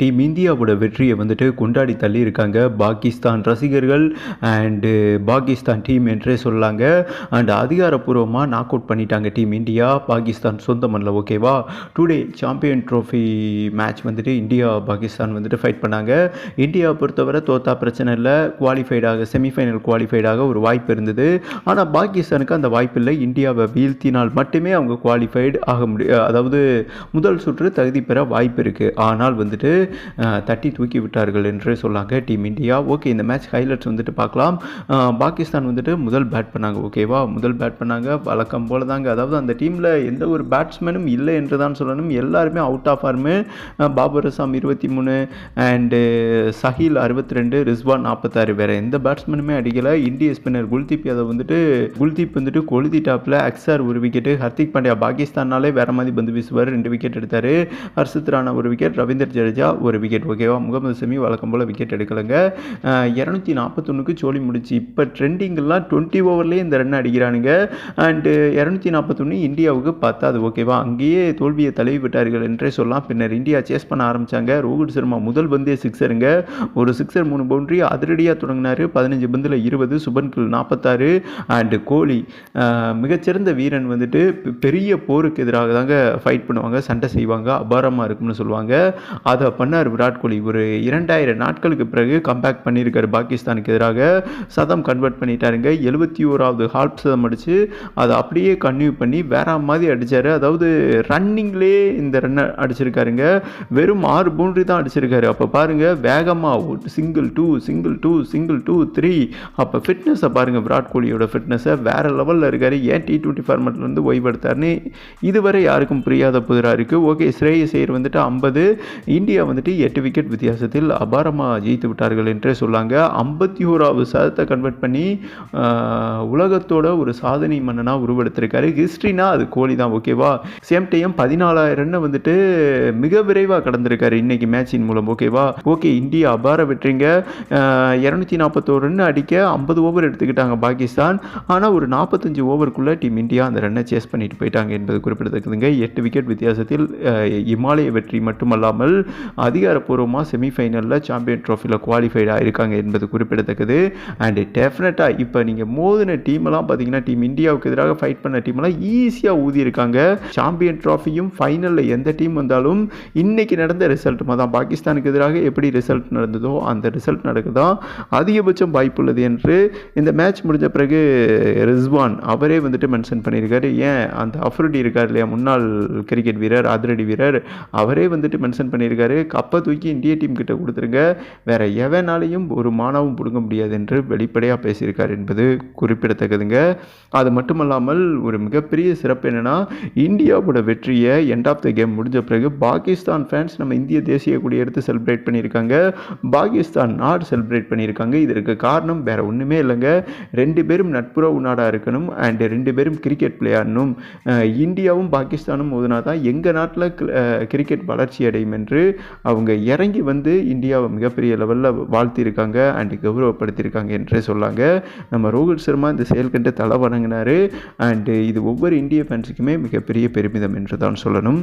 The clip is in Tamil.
டீம் இந்தியாவோட வெற்றியை வந்துட்டு கொண்டாடி தள்ளி இருக்காங்க பாகிஸ்தான் ரசிகர்கள் அண்டு பாகிஸ்தான் டீம் என்றே சொல்லாங்க. அண்ட் அதிகாரப்பூர்வமாக நாக் அவுட் பண்ணிட்டாங்க டீம் இந்தியா. பாகிஸ்தான் சொந்த மண்ணில் ஓகேவா டுடே சாம்பியன் ட்ரோஃபி மேட்ச் வந்துட்டு இந்தியா பாகிஸ்தான் வந்துட்டு ஃபைட் பண்ணாங்க. இந்தியா பொறுத்தவரை தோத்தா பிரச்சனை இல்லை. குவாலிஃபைடாக செமிஃபைனல் குவாலிஃபைடாக ஒரு வாய்ப்பு இருந்தது. ஆனால் பாகிஸ்தானுக்கு அந்த வாய்ப்பு இல்லை. இந்தியாவை வீழ்த்தினால் மட்டுமே அவங்க குவாலிஃபைடு ஆக முடியும் அதாவது முதல் சுற்று தகுதி பெற வாய்ப்பு இருக்குது ஆனால் வந்துட்டு தட்டி தூக்கி விட்டார்கள் என்று சொல்லாங்க டீம் இந்தியா. ஓகே இந்த மேட்ச் ஹைலைட்ஸ் வந்துட்டு பார்க்கலாம். பாகிஸ்தான் வந்துட்டு முதல் பேட் பண்ணாங்க ஓகேவா முதல் பேட் பண்ணாங்க வழக்கம் போல தாங்க அதாவது அந்த டீமில் எந்த ஒரு பேட்ஸ்மேனும் இல்லை என்று தான் சொல்லணும். எல்லாருமே அவுட் ஆஃப் ஆர்மு பாபர் அசாம் இருபத்தி மூணு அண்டு சஹில் அறுபத்தி ரெண்டு ரிஸ்வான் நாற்பத்தாறு வேறு எந்த பேட்ஸ்மேனுமே அடிக்கலை. இந்திய ஸ்பின்னர் குல்தீப் யாதவ் வந்துட்டு குல்தீப் வந்துட்டு கொழுதி டாப்பில் அக்ஸார் ஒரு விக்கெட்டு ஹர்திக் பாண்டியா பாகிஸ்தானாலே வேற மாதிரி பந்து வீசுவார். ரெண்டு விக்கெட் எடுத்தார். ஹர்ஷித் ராணா ஒரு விக்கெட் ரவீந்தர் ஜடேஜா ஒரு விக்கெட் ஓகேவா முகமது சமி வழக்கம் போல் விக்கெட் எடுக்கலைங்க. இரநூத்தி நாற்பத்தொன்னுக்கு சோழி முடிச்சு இப்போ ட்ரெண்டிங்கெல்லாம் டுவெண்ட்டி ஓவர்லேயே இந்த ரன் அடிக்கிறானுங்க. அண்டு இரநூத்தி நாற்பத்தொன்று இந்தியாவுக்கு பத்தாது ஓகேவா அங்கேயே தோல்வியை தழுவி விட்டார்கள் என்றே சொல்லலாம். பின்னர் இந்தியா சேஸ் பண்ண ஆரம்பித்தாங்க ரோஹித் சர்மா முதல் பந்தே சிக்ஸருங்க ஒரு சிக்ஸர் மூணு பவுண்ட்ரி அதிரடியாக தொடங்கினார். பதினஞ்சு பந்தில் இருபது சுபன் கில் நாற்பத்தாறு அண்டு கோலி மிகச்சிறந்த வீரன் வந்துட்டு பெரிய போருக்கு எதிராக தாங்க ஃபைட் பண்ணுவாங்க சண்டை செய்வாங்க அபாரமாக இருக்கும்னு சொல்லுவாங்க. அதை பண்ணார் விராட் கோலி. ஒரு இரண்டாயிரம் நாட்களுக்கு பிறகு கம்பேக் பண்ணியிருக்காரு பாகிஸ்தானுக்கு எதிராக. சதம் கன்வெர்ட் பண்ணிட்டாருங்க. எழுபத்தி ஓராவது ஹால்ப் சதம் அடித்து அதை அப்படியே கன்டினியூ பண்ணி வேற மாதிரி அடித்தார் அதாவது ரன்னிங்லேயே இந்த ரன்னை அடிச்சிருக்காருங்க. வெறும் ஆறு பவுண்ட்ரி தான் அடிச்சிருக்காரு. அப்போ பாருங்கள் வேகமாக single two single two single two three அப்போ ஃபிட்னஸை பாருங்கள் விராட் கோலியோட ஃபிட்னஸை வேறு லெவலில் இருக்கார். ஏன் டி டுவெண்ட்டி ஃபார்மெட்லேருந்து ஓய்வெடுத்தார்னு இதுவரை யாருக்கும் புரியாத புதிராக இருக்குது ஓகே ஸ்ரேயஸ் ஐயர் வந்துட்டு ஐம்பது இந்தியா வந்துட்டு எட்டு விக்கெட் வித்தியாசத்தில் அபாரமாக ஜெயித்து விட்டார்கள் என்றே சொல்லாங்க. ஐம்பத்தி ஓராவது சதத்தை கன்வெர்ட் பண்ணி உலகத்தோட ஒரு சாதனை மன்னனாக உருவெடுத்திருக்காரு. ஹிஸ்ட்ரினா அது கோலி தான் ஓகேவா சேம் டைம் பதினாலாயிரம் ரன்னை வந்துட்டு மிக விரைவாக கடந்திருக்காரு இன்னைக்கு மேட்சின் மூலம் ஓகேவா ஓகே இந்தியா அபார வெற்றிங்க. இரநூத்தி நாற்பத்தோரு ரன் அடிக்க ஐம்பது ஓவர் எடுத்துக்கிட்டாங்க பாகிஸ்தான். ஆனால் ஒரு நாற்பத்தஞ்சு ஓவருக்குள்ளே டீம் இந்தியா அந்த ரன்னை சேஸ் பண்ணிட்டு போயிட்டாங்க என்பது குறிப்பிடத்தக்கதுங்க. எட்டு விக்கெட் வித்தியாசத்தில் இமாலய வெற்றி மட்டுமல்லாமல் அதிகாரப்பூர்வமாக செமிஃபைனலில் சாம்பியன் ட்ராஃபியில் குவாலிஃபைட் ஆகிருக்காங்க என்பது குறிப்பிடத்தக்கது. அண்டு டெஃபினட்டாக இப்போ நீங்கள் மோதின டீமெல்லாம் பார்த்தீங்கன்னா டீம் இந்தியாவுக்கு எதிராக ஃபைட் பண்ண டீமெல்லாம் ஈஸியாக ஊதியிருக்காங்க. சாம்பியன் ட்ராஃபியும் ஃபைனலில் எந்த டீம் வந்தாலும் இன்றைக்கி நடந்த ரிசல்ட் தான் பாகிஸ்தானுக்கு எதிராக எப்படி ரிசல்ட் நடந்ததோ அந்த ரிசல்ட் நடக்குதான் அதிகபட்சம் வாய்ப்புள்ளது என்று இந்த மேட்ச் முடிஞ்ச பிறகு ரிஸ்வான் அவரே வந்துட்டு மென்ஷன் பண்ணியிருக்காரு. ஏன்? அந்த அஃப்ரடி இருக்கார் இல்லையா? முன்னாள் கிரிக்கெட் வீரர் அதிரடி வீரர். அவரே வந்துட்டு மென்ஷன் பண்ணியிருக்காரு. கப்பை தூக்கி இந்திய டீம் கிட்ட கொடுத்துருங்க. வேற எவனாலையும் ஒரு மானாவும் பிடுங்க முடியாது என்று வெளிப்படையாக பேசியிருக்கார் என்பது குறிப்பிடத்தக்கதுங்க. அது மட்டுமல்லாமல் ஒரு மிகப்பெரிய சிறப்பு என்னென்னா இந்தியாவோட வெற்றியை எண்ட் ஆஃப் த கேம் முடிஞ்ச பிறகு பாகிஸ்தான் ஃபேன்ஸ் நம்ம இந்திய தேசிய கொடி எடுத்து செலிப்ரேட் பண்ணியிருக்காங்க. பாகிஸ்தான் நாடு செலிப்ரேட் பண்ணியிருக்காங்க. இதற்கு காரணம் வேற ஒன்றுமே இல்லைங்க. ரெண்டு பேரும் நட்புறவு நாடாக இருக்கணும் அண்டு ரெண்டு பேரும் கிரிக்கெட் விளையாடணும் இந்தியாவும் பாகிஸ்தானும் மோதினா தான் எங்கள் நாட்டில் கிரிக்கெட் வளர்ச்சி அடையும் என்று அவங்க இறங்கி வந்து இந்தியாவை மிகப்பெரிய லெவலில் வாழ்த்தியிருக்காங்க அண்ட் கௌரவப்படுத்தியிருக்காங்க என்றே சொல்லாங்க. நம்ம ரோஹித் சர்மா இந்த செயல் கண்டு தலை வணங்கினார். அண்டு இது ஒவ்வொரு இந்திய ஃபேன்ஸுக்குமே மிகப்பெரிய பெருமிதம் என்று தான் சொல்லணும்.